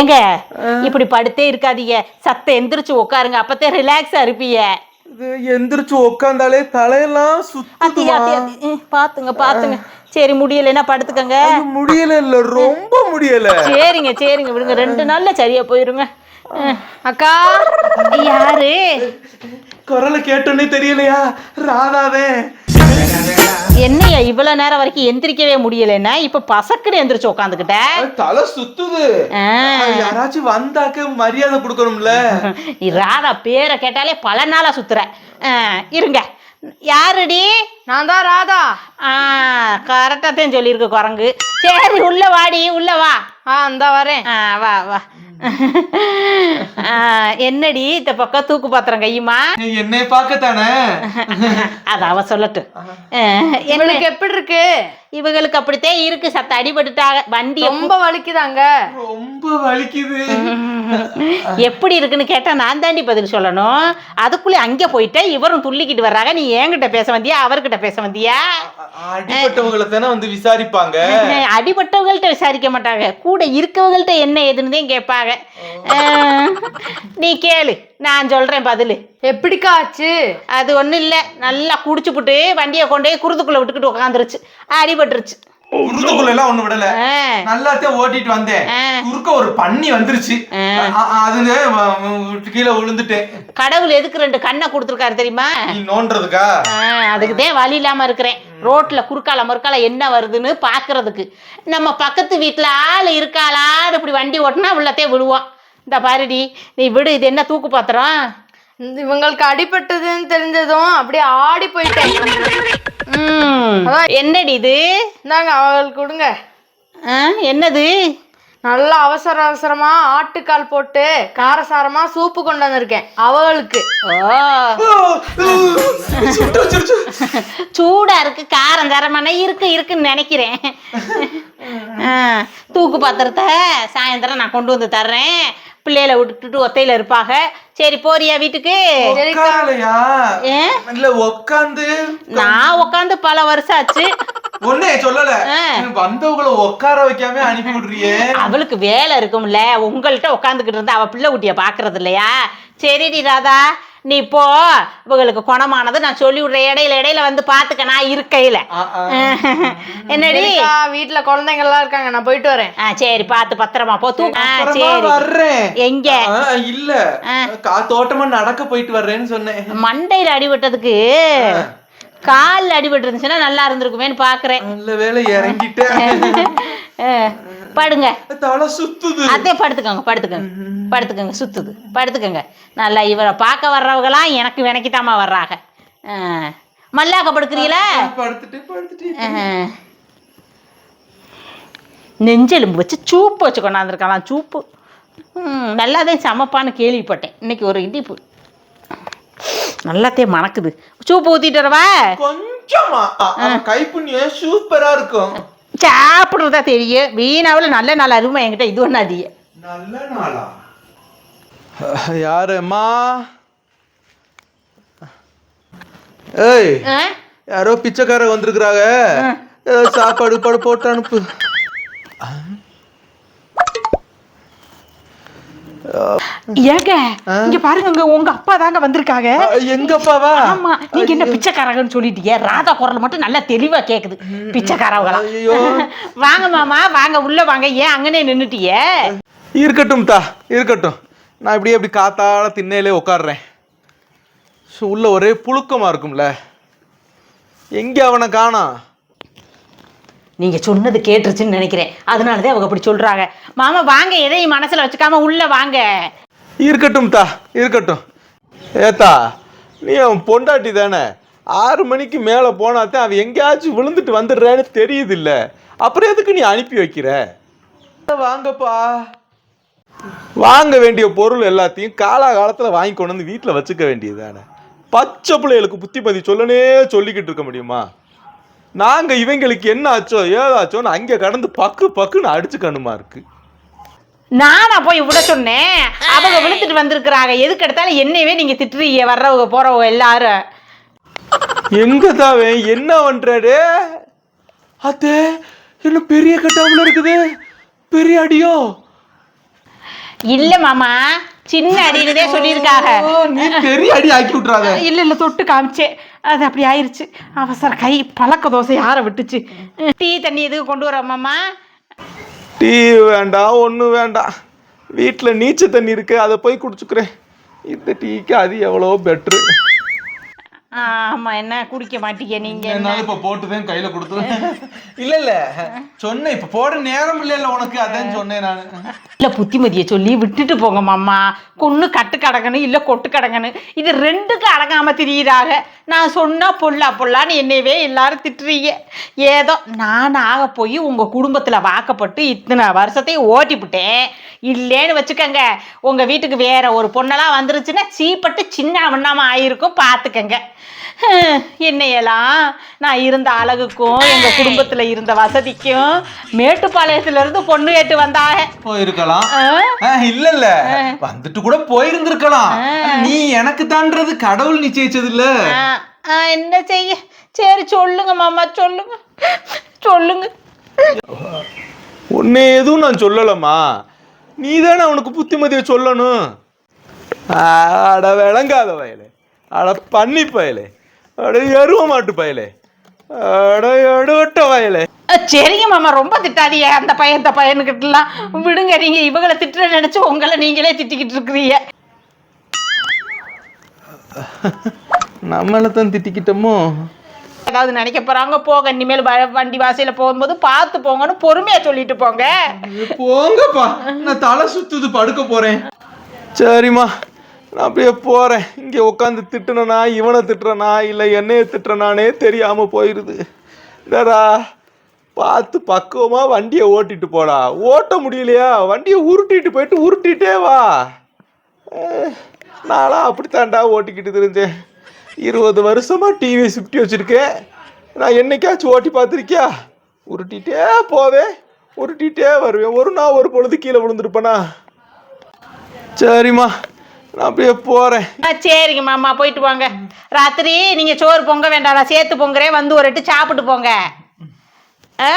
ஏங்க இப்படி படுத்தே இருக்காதீங்க. சத்த எந்திரிச்சு உட்காருங்க அப்பத்தே ரிலாக்ஸா இருப்பீங்க. எந்திரிச்சு உட்காந்தாலே தலையெல்லாம் ம், பாத்துங்க பாத்துங்க. சரி முடியலைன்னா படுத்துக்கங்க. முடியல இல்ல ரொம்ப முடியல. சரிங்க சரிங்க விடுங்க. ரெண்டு நாள்ல சரியா போயிருங்க. அக்கா யாரு? குரலை கேட்டோன்னே தெரியலையா? ராதாவே. என்னையா இவ்வளவு நேரம் வரைக்கும் எந்திரிக்கவே முடியலைன்னா இப்ப பசக்குன்னு எந்திரிச்சு உட்காந்துக்கிட்ட தலை சுத்துது. யாராச்சும் வந்தாக்க மரியாதை கொடுக்கணும்ல. ராதா பேரை கேட்டாலே பல நாளா சுத்துற. இருங்க. யாருடி? நான் தான் ராதா. ஆ கரெக்டாக தான் சொல்லியிருக்கு குரங்கு. சரி உள்ள வாடி உள்ள வா. ஆ இந்த வரேன். ஆ வா வா. என்னடி இந்த பக்கம் தூக்கு பாத்திரம் கையுமா? நீ என்னை பார்க்கத்தானே? அது அவ என்ன? இவளுக்கு எப்படி இருக்கு? இவங்களுக்கு அப்படித்தான் இருக்கு. சத்த அடிபட்டுட்டாங்க. வண்டி ரொம்ப வலிக்குதாங்க. ரொம்ப வலிக்குது. எப்படி இருக்குன்னு கேட்டா நான் தாண்டி பதில் சொல்லணும். அதுக்குள்ளே அங்கே போயிட்டு இவரும் துள்ளிக்கிட்டு வர்றாங்க. நீ என்கிட்ட பேச வந்தியா? அவர்கிட்ட பேச வந்தியா? அடிப்பட்டவங்களை தானே வந்து விசாரிப்பாங்க. அடிபட்டவங்கள்ட்ட விசாரிக்க மாட்டாங்க. கூட இருக்கவங்கள்ட்ட என்ன ஏதுன்னு தான் கேட்பாங்க. அஹ், நீ கேளு. நான் சொல்றேன் பதில். எப்படிக்கா ஆச்சு? அது ஒன்றும் இல்லை. நல்லா குடிச்சுப்புட்டு வண்டியை கொண்டு போய் குருதுக்குள்ள விட்டுக்கிட்டு உட்காந்துருச்சு அடிபட்டுருச்சு. ஒண்ணு விடல. ஓட்டிட்டு வந்தேன். குறுக்க ஒரு பன்னி வந்துருச்சு. அது கீழே விழுந்துட்டேன். கடவுள் எதுக்கு ரெண்டு கண்ணை கொடுத்துருக்காரு தெரியுமா? நீ நோன்றதுக்கா அதுக்கு தான் வழி இல்லாம இருக்கிறேன். ரோட்ல குறுக்கால மறுக்கால என்ன வருதுன்னு பாக்குறதுக்கு. நம்ம பக்கத்து வீட்டுல ஆள் இருக்காளான்னு இப்படி வண்டி ஓட்டினா உள்ளத்தே விழுவோம் இந்த பாருடி நீ விடு இது என்ன தூக்கு பாத்திரம்? இவங்களுக்கு அடிபட்டதுன்னு தெரிஞ்சதும் அப்படியே ஆடி போயிட்டேன். அதான். என்னடி இது? இந்தாங்க அவங்களுக்கு கொடுங்க. ஆ, என்னது? நல்லா அவசர அவசரமா ஆட்டுக்கால் போட்டு காரசாரமா சூப்பு கொண்டு வந்திருக்கேன் அவளுக்கு ஓ. சூடா இருக்கு காரம் தரமான இருக்கு இருக்குன்னு நினைக்கிறேன். ஆ, தூக்கு பாத்திரத்தை சாயந்தரம் நான் கொண்டு வந்து தர்றேன். பிள்ளைகளை விட்டுட்டு ஒத்தையில இருப்பாங்க. சரி போறியா வீட்டுக்கு? இல்ல உட்காந்து நான் உட்காந்து பல வருஷம் ஆச்சு. ஒன்னே சொல்லல. வந்தவங்கள உட்கார வைக்காம அனுப்பி விடுறியே. அவளுக்கு வேலை இருக்கும்ல. உங்கள்கிட்ட உட்காந்துக்கிட்டு இருந்தா அவ பிள்ளை குட்டிய பாக்குறது இல்லையா? சரிடி ராதா. நீ போ இவங்களுக்கு குணமானது நான் சொல்லி விடுறேன். இடையில இடையில வந்து பாத்துக்க நான் இருக்கையில. என்னடி? வீட்ல குழந்தைங்க எல்லாம் இருக்காங்க நான் போயிட்டு வரேன். சரி பார்த்து பத்திரமா போ தூ சரி வர்றேன். எங்க? இல்ல. ஆ. காத்தோட்டமா நடக்க போயிட்டு வர்றேன்னு சொன்னேன். மண்டையில அடிபட்டதுக்கு கால்ல அடிபட்டு இருந்துச்சுன்னா நல்லா இருந்திருக்குமேன்னு பாக்குறேன். நல்ல வேலை இறங்கிட்டேன். படுங்க. தலை சுத்துது. அதே படுத்துக்கோங்க படுத்துக்கோங்க படுத்துக்கோங்க சுத்துது. படுத்துக்கோங்க. நல்லா இவரை பார்க்க வர்றவங்களாம் எனக்கு வினைக்குத்தாமா வர்றாங்க. மல்லாக்க படுக்கிறீங்களா. நெஞ்செலும்பு வச்சு சூப்பு வச்சு கொண்டாந்துருக்கலாம் சூப்பு. நல்லாதான் சமைப்பான்னு கேள்விப்பட்டேன். இன்னைக்கு ஒரு இடிப்பு. நல்லாத்தே மணக்குது. சூப்பு ஊத்திட்டு வரவா? கொஞ்சமா. கைப்புண்ணியம் சூப்பரா இருக்கும். சாப்பிட்றதா தெரியும். வீணாவில் நல்ல நாள் அருமை என்கிட்ட இது ஒன்றும் அதிக நல்ல நாளா? யாரும்மா? ஏய் யாரோ பிச்சைக்காரங்க வந்திருக்கிறாங்க. ஏதோ சாப்பாடு பாடு போட்டு அனுப்பு. ஏங்க இங்க பாருங்க உங்க அப்பா தாங்க வந்திருக்காங்க. எங்க அப்பாவா? ஆமா நீங்க என்ன பிச்சைக்காரங்கன்னு சொல்லிட்டீங்க. ராதா குரல் மட்டும் நல்லா தெளிவா கேக்குது. பிச்சைக்காரவங்களா? ஐயோ. வாங்க மாமா வாங்க உள்ள வாங்க. ஏன் அங்கனே நின்னுட்டிய? இருக்கட்டும் தா இருக்கட்டும். நான் இப்படியே இப்படி காத்தால திண்ணையிலே உட்காடுறேன் ஸோ உள்ள ஒரே புழுக்கமா இருக்கும்ல. எங்க அவனை காணோம்? நீங்கள் சொன்னது கேட்டுருச்சுன்னு நினைக்கிறேன். அதனால தான் அவங்க அப்படி சொல்கிறாங்க மாமா வாங்க எதையும் மனசில் வச்சுக்காம உள்ளே வாங்க. இருக்கட்டும் தா. இருக்கட்டும். ஏத்தா நீ அவன் பொண்டாட்டி தானே. ஆறு மணிக்கு மேலே போனாத்தான் அவன் எங்கேயாச்சும் விழுந்துட்டு வந்துடுறேன்னு தெரியுது இல்லை அப்புறம் எதுக்கு நீ அனுப்பி வைக்கிற? வாங்கப்பா. வாங்க வேண்டிய பொருள் எல்லாத்தையும் காலாகாலத்தில் வாங்கி கொண்டு வந்து வீட்டில் வச்சுக்க வேண்டியது தானே பச்சை பிள்ளைகளுக்கு புத்திமதி சொல்லனே சொல்லிக்கிட்டு இருக்க முடியுமா? நாங்க இவங்களுக்கு என்ன ஆச்சோ ஏதாச்சோன்னு அங்கே கடந்து பக்கு பக்குன்னு அடிச்சுக்கணுமா இருக்கு. நானா போய் விட சொன்னேன். அவங்க விழுத்துட்டு வந்திருக்கிறாங்க. எதுக்கு எடுத்தாலும் என்னையவே நீங்க திட்டுறீங்க. வர்றவங்க போறவங்க எல்லாரும். எங்க தாவே என்ன பண்றாரு அத்தே இன்னும் பெரிய கட்டாமல் இருக்குது. பெரிய அடியோ? இல்ல மாமா சின்ன அடியிலே சொல்லியிருக்காங்க. நீ பெரிய அடி ஆக்கி விட்டுறாத. இல்ல இல்ல தொட்டு காமிச்சேன். அது அப்படி ஆயிடுச்சு அவசர கை பழக்க தோசை யாரை விட்டுச்சு. டீ தண்ணி எதுக்கு கொண்டு வர டீ வேண்டாம் ஒன்றும் வேண்டாம் வீட்டில் நீச்சல் தண்ணி இருக்கு அதை போய் குடிச்சுக்கிறேன். இந்த டீக்கு அது எவ்வளோ பெட்ரு ஆமா என்ன குடிக்க மாட்டீங்க நீங்க என்னால இப்ப போட்டுதான் கையில கொடுத்துருவேன் இல்ல இல்ல. சொன்னேன் இப்ப போட நேரம் இல்ல இல்ல உனக்கு. அதான் சொன்னேன் நானு. இல்ல புத்திமதியை சொல்லி விட்டுட்டு போங்க மாமா. கொன்னு கட்டு கடங்கணும் இல்ல கொட்டு கடங்கணும் இது ரெண்டுக்கு அடங்காம திரியிறாங்க நான் சொன்னா பொல்லா பொல்லான்னு என்னையவே எல்லாரும் திட்டுறீங்க. ஏதோ நான் ஆக போய் உங்க குடும்பத்துல வாக்கப்பட்டு இத்தனை வருஷத்தையும் ஓட்டிவிட்டேன் இல்லேன்னு வச்சுக்கோங்க. உங்க வீட்டுக்கு வேற ஒரு பொண்ணெல்லாம் வந்துருச்சுன்னா சீப்பட்டு சின்ன வண்ணாம ஆயிருக்கும் பார்த்துக்கங்க ஹம், என்னையெல்லாம்? நான் இருந்த அழகுக்கும் எங்க குடும்பத்துல இருந்த வசதிக்கும் மேட்டுப்பாளையத்துல இருந்து பொண்ணு கேட்டு வந்தாக போயிருக்கலாம். இல்ல இல்ல வந்துட்டு கூட போயிருந்திருக்கலாம். நீ எனக்கு தான்றது கடவுள் நிச்சயிச்சது இல்ல என்ன செய்ய? சரி சொல்லுங்க மாமா சொல்லுங்க. சொல்லுங்க. உன்னை எதுவும் நான் சொல்லலம்மா. நீ தானே அவனுக்கு புத்திமதியை சொல்லணும். அட விளங்காத வயலே. அட பன்னி பயலே. அட எருவ மாட்டு பயலே. அட எடுவட்ட வயலே அ, சரிங்க மாமா ரொம்ப திட்டாதீங்க. அந்த பையன் இந்த பையனுக்கிட்டலாம் விடுங்க. நீங்க இவங்களை திட்டுற நினைச்சு உங்களை நீங்களே திட்டிக்கிட்டு இருக்கிறீங்க. நம்மளை தான் திட்டிக்கிட்டோமோ? ஏதாவது நினைக்க போறாங்க போங்க. இனிமேல் வ- வண்டி வாசையில போகும்போது பார்த்து போங்கன்னு பொறுமையா சொல்லிட்டு போங்க. போங்கப்பா. நான் தலை சுத்துது படுக்க போறேன். சரிம்மா. நான் அப்படியே போகிறேன் இங்கே உட்காந்து திட்டுனனா இவனை திட்டுறனா இல்லை என்னையை திட்டுறனானே தெரியாமல் போயிடுது டரா பார்த்து பக்குவமாக வண்டியை ஓட்டிட்டு போடா. ஓட்ட முடியலையா? வண்டியை உருட்டிட்டு போயிட்டு உருட்டிட்டே வா. அஹ், நான்லாம் அப்படித்தான்டா ஓட்டிக்கிட்டு தெரிஞ்சேன் இருபது வருஷமாக டிவி ஃபிஃப்டி வச்சுருக்கேன். நான் என்னைக்காச்சும் ஓட்டி பார்த்துருக்கியா? உருட்டிகிட்டே போவேன். உருட்டிகிட்டே வருவேன். ஒரு நாள் ஒரு பொழுது கீழே விழுந்துருப்பேனா? சரிம்மா. நான் அப்படியே போகிறேன் ஆ, சரிங்க மாமா போயிட்டு வாங்க ராத்திரி நீங்க சோறு பொங்க வேண்டாம். நான் சேர்த்து பொங்குறேன். வந்து ஒரு எட்டு சாப்பிட்டு போங்க. ஆ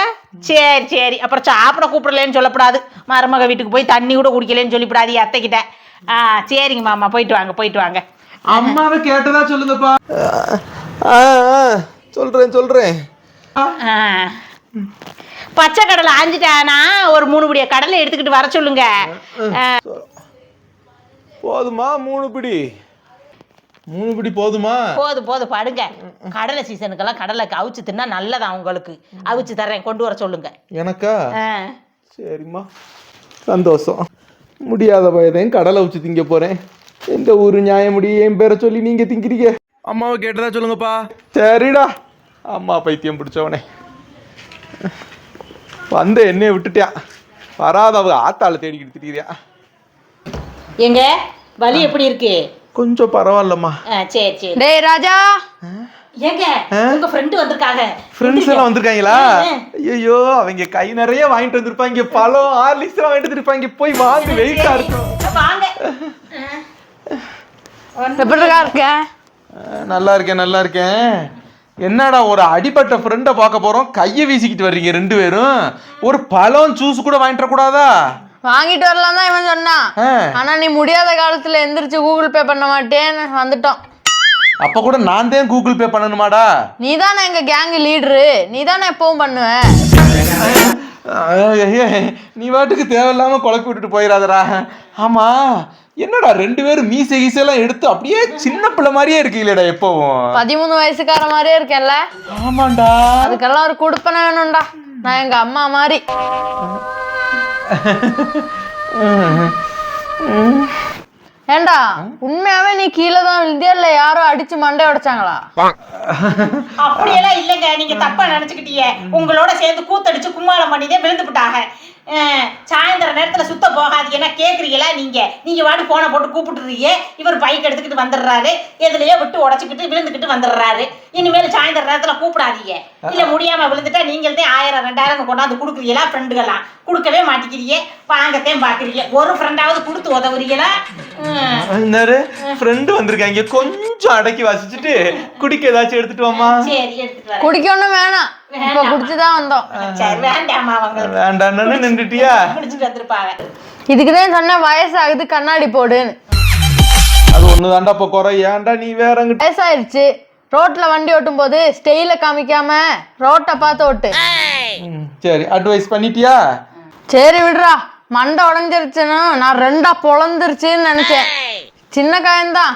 சரி சரி. அப்புறம் சாப்பிட கூப்பிடலன்னு சொல்லக்கூடாது மருமக வீட்டுக்கு போய் தண்ணி கூட குடிக்கலன்னு சொல்லிவிடாது அத்தைக்கிட்ட ஆ சரிங்க மாமா போயிட்டு வாங்க போயிட்டு வாங்க. அம்மாவை கேட்டதா சொல்லுங்கப்பா. ஆ சொல்கிறேன் சொல்கிறேன் ஆ. பச்சை கடலை ஆஞ்சிட்டானா ஒரு மூணு படிய கடலை எடுத்துக்கிட்டு வர சொல்லுங்க. ஆ, போதுமா மூணு பிடி? மூணு பிடி போதுமா? போதும் போதும் படுங்க. கடலை சீசனுக்கெல்லாம் கடலை அவிச்சு தின்னா நல்லதா உங்களுக்கு? அவிச்சு தர்றேன் கொண்டு வர சொல்லுங்க. எனக்கா? சரிம்மா. சந்தோஷம். முடியாத பயதையும் கடலை வச்சு திங்க போகிறேன் எந்த ஊர் நியாயமுடி என் பேரை சொல்லி நீங்கள் திங்கிறீங்க? அம்மாவை கேட்டதா சொல்லுங்கப்பா. சரிடா. அம்மா பைத்தியம் பிடிச்சவனே. வந்த என்னைய விட்டுட்டியான் வராத அவ ஆத்தாள தேடிக்கிட்டு திரியா எங்க? வலி எப்படி இருக்கு? கொஞ்சம் பரவாயில்லம்மா. ஆ, சரி சரி. டேய் ராஜா. ஏங்க உங்க ஃப்ரெண்டு வந்திருக்காங்க ஃப்ரெண்ட்ஸ் எல்லாம் வந்திருக்காங்களா? ஐயோ அவங்க கை நிறைய வாங்கிட்டு வந்திருப்பாங்க. பழம் ஹார்லிக்ஸ் எல்லாம் வாங்கிட்டு வந்திருப்பாங்க. போய் வாங்க வெயிட்டா இருக்கும். வாங்க. எப்படிக்கா இருக்க? அஹ், நல்லா இருக்கேன் நல்லா இருக்கேன். என்னடா ஒரு அடிபட்ட ஃப்ரெண்டை பார்க்க போறோம். கையை வீசிக்கிட்டு வர்றீங்க ரெண்டு பேரும். ஒரு பழம் ஜூஸ் கூட வாங்கிட்டு வரக்கூடாதா? வாங்கிட்டு வரலாம் தான் இவன் சொன்னான். ஆனா நீ முடியாத காலத்துல எந்திரிச்சு கூகுள் பே பண்ண மாட்டேன்னு வந்துட்டோம் அப்ப கூட நான் தான் கூகுள் பே பண்ணணுமாடா? நீ தானே எங்க கேங் லீடரு நீ தானே எப்பவும் பண்ணுவ. நீ வாட்டுக்கு தேவையில்லாம குழப்பி விட்டுட்டு போயிடாதடா ஆமா என்னடா ரெண்டு பேரும் மீசை கீசையெல்லாம் எடுத்து அப்படியே சின்ன பிள்ளை மாதிரியே இருக்கீங்களேடா எப்பவும். பதிமூணு வயசுக்கார மாதிரியே இருக்கேன்ல. ஆமாண்டா. அதுக்கெல்லாம் ஒரு குடுப்பனை வேணும்டா. நான் எங்க அம்மா மாதிரி. 嗯。嗯 ஏண்டா உண்மையாவே நீ கீழே தான் விழுந்தியா இல்ல யாரோ அடிச்சு மண்டை உடைச்சாங்களா? அப்படியெல்லாம் இல்லைங்க. நீங்க தப்பா நினைச்சுக்கிட்டீங்க. உங்களோட சேர்ந்து கூத்தடிச்சு கும்மாளம் பண்ணிதே விழுந்து விட்டாங்க. சாயந்தர நேரத்துல சுத்த போகாதீங்கன்னா கேக்குறீங்களா நீங்க? நீங்க வாடி போனை போட்டு கூப்பிட்டுறீங்க. இவர் பைக் எடுத்துக்கிட்டு வந்துடுறாரு. எதுலயோ விட்டு உடச்சிக்கிட்டு விழுந்துக்கிட்டு வந்துடுறாரு. இனிமேல் சாயந்தர நேரத்துல கூப்பிடாதீங்க. இல்ல முடியாம விழுந்துட்டா நீங்கள்தே ஆயிரம் ரெண்டாயிரம் கொண்டாந்து கொடுக்குறீங்களா? ஃப்ரெண்டுகளாம் கொடுக்கவே மாட்டேங்கிறீங்க. வாங்கத்தையும் பாக்குறீங்க ஒரு ஃப்ரெண்டாவது கொடுத்து உதவுறீங்களா? என்னரு ஃப்ரெண்டு வந்திருக்காங்க. கொஞ்சம் அடக்கி வாசிச்சுட்டு குடிக்க ஏதாச்சும் எடுத்துட்டு வாமா சரி எடுத்துட்டு வரேன். குடிக்கணும் வேணாம். இப்ப குடிச்சுதான் வந்தோம். சரி வேண்டாமா அவங்களுக்கு. வேண்டான்னு நின்றுட்டியா? இதுக்குதான் சொன்னேன் வயசாகுது கண்ணாடி போடுன்னு. அது ஒண்ணு தாண்டா இப்ப குறை? ஏன்டா நீ வேற வயசாயிருச்சு. ரோட்ல வண்டி ஓட்டும் போது ஸ்டெயில காமிக்காம ரோட்டை பார்த்து ஓட்டு. சரி அட்வைஸ் பண்ணிட்டியா? சரி விடுறா. மண்டை உடஞ்சிருச்சுன்னு நான் ரெண்டா பொழந்துருச்சுன்னு நினைச்சேன். சின்ன காயம்தான்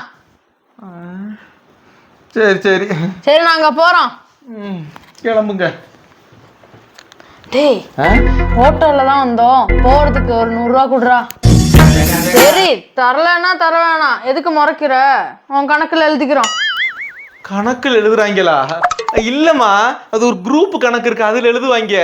சரி சரி. சரி நாங்க போறோம். கிளம்புங்க. டேய்? ஆட்டோல தான் வந்தோம். போறதுக்கு ஒரு நூறுரூவா கொடுறா. சரி தரலன்னா தர வேணாம். எதுக்கு முறைக்கிற? உன் கணக்குல எழுதிக்கிறோம். கணக்குல எழுதுறாங்களா? இல்லம்மா அது ஒரு குரூப் கணக்கு இருக்கு அதுல எழுதுவாங்க?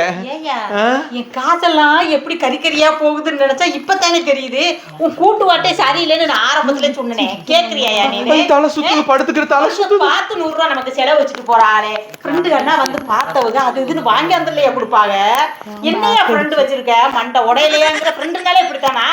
என் காசெல்லாம் எப்படி கறிக்கறியா போகுதுன்னு நினைச்சா இப்பதானே தெரியுது. உன் கூட்டு வாட்டே சரியில்லைன்னு நான் ஆரம்பத்துல சொன்னேன். கேக்குறியா நீ தலை சுத்துது படுத்துக்கிற தலை சுத்துது. பார்த்து நூறு ரூபா நமக்கு செலவு வச்சுட்டு போறாளே ஃப்ரெண்டு அண்ணா வந்து பார்த்தவங்க அது இதுன்னு வாங்கி வந்துலையா கொடுப்பாங்க? என்னையா ஃப்ரெண்டு வச்சிருக்க? மண்டை உடையலையாங்கிற ஃப்ரெண்டுனாலே இப்படித்தானா?